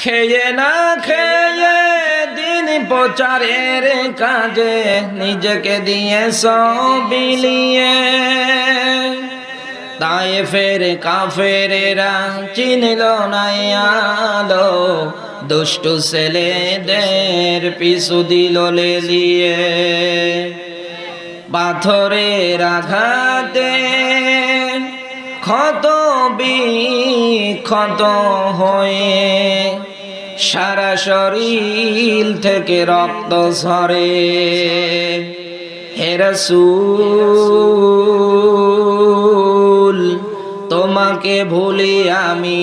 খেয়ে না খেয়ে দিন প্রচারের কাজে নিজেকে দিয়ে সবিলিয়ে তাই ফের কাফেরেরা চিনল নাই আলো, দুষ্টু ছেলেদের পিছু দিল লেলিয়ে। পাথরের আঘাতে ক্ষত বিক্ষত হয়ে সারা শরীর থেকে রক্ত ঝরে। হেরসুল তোমাকে ভুলি আমি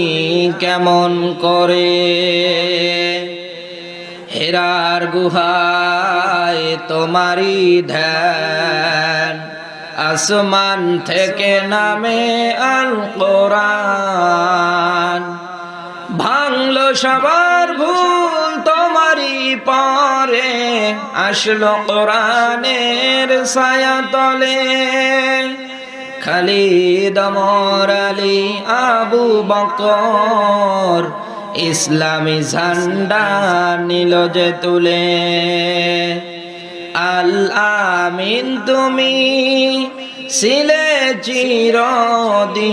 কেমন করে? হেরার গুহায় তোমারই ধ্যান। আসমান থেকে নামে আল কোরআন ভাঙলো সবার ভুল, তোমারই পরে আসলো কোরআনের ছায়া তলে। খালিদ, অমর আলী, আবু বকর, ইসলামী ঝান্ডা নিল যে তুলে। আল আমিন তুমি ছিলে চিরদিন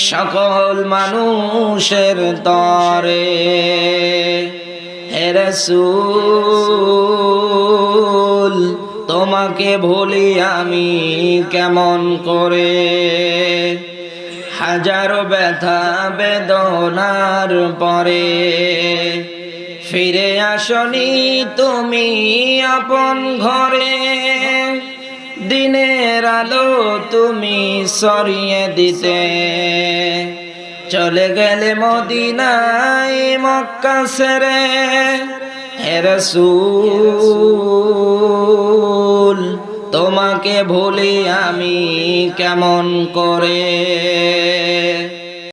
সকল মানুষের তরে হেরসুল তোমাকে ভুলি আমি কেমন করে? হাজারো ব্যথা বেদনার পরে ফিরে আসনি তুমি আপন ঘরে। দিনের আলো তুমি সরিয়ে দিতে। চলে গেলে মদিনায় মক্কা সেরে হেরসুল তোমাকে ভুলি আমি কেমন করে?